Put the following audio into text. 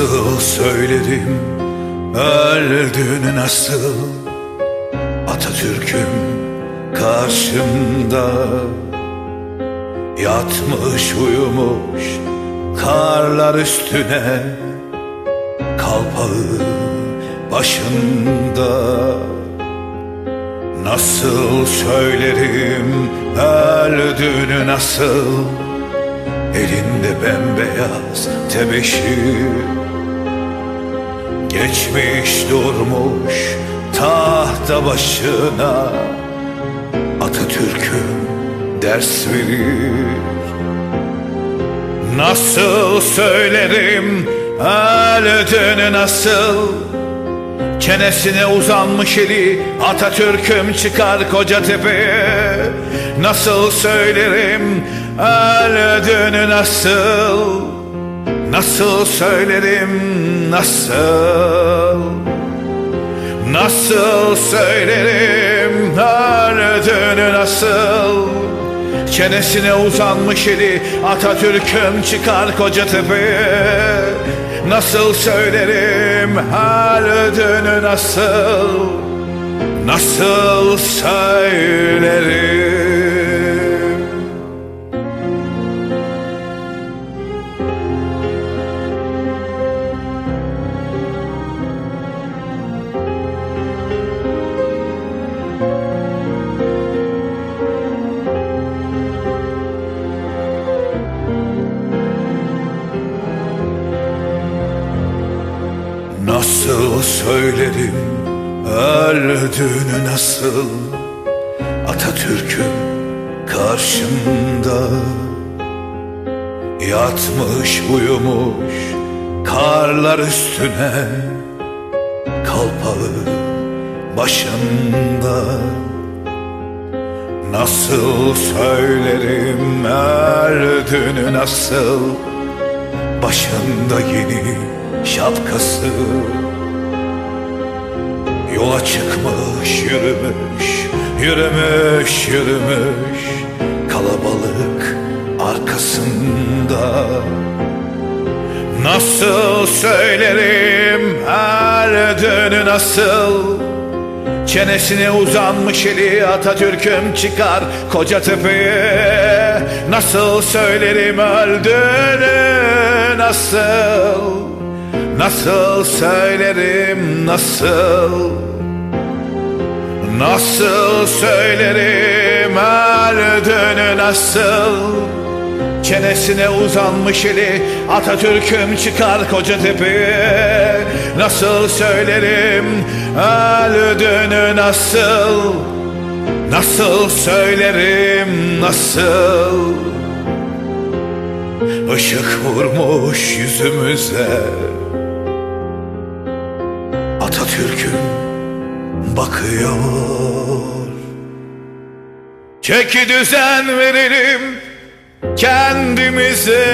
Nasıl söylerim öldüğünü nasıl? Atatürk'üm karşımda. Yatmış uyumuş karlar üstüne. Kalpağı başında Nasıl söylerim öldüğünü nasıl? Elinde bembeyaz tebeşir Geçmiş durmuş tahta başına. Atatürk'üm ders verir. Nasıl söylerim öldüğünü nasıl? Çenesine uzanmış eli Atatürk'üm çıkar koca tepeye Nasıl söylerim öldüğünü nasıl Nasıl söylerim nasıl? Nasıl söylerim öldüğünü nasıl? Çenesine uzanmış eli Atatürk'üm çıkar koca tepeye Nasıl söylerim öldüğünü nasıl? Nasıl söylerim Nasıl söylerim öldüğünü nasıl? Atatürk'üm karşımda. Yatmış uyumuş karlar üstüne. Kalpağı başında Nasıl söylerim? Öldüğünü nasıl? Başında yeni şapkası. Yola çıkmış yürümüş Yürümüş yürümüş. Kalabalık arkasında. Nasıl söylerim öldüğünü nasıl? Çenesine uzanmış eli Atatürk'üm çıkar koca tepeye Nasıl söylerim öldüğünü nasıl Nasıl söylerim nasıl? Nasıl söylerim öldüğünü nasıl? Çenesine uzanmış eli Atatürk'üm çıkar koca tepeye Nasıl söylerim öldüğünü nasıl? Nasıl söylerim nasıl? Işık vurmuş yüzümüze Atatürk'üm bakıyor. Çeki düzen verelim kendimize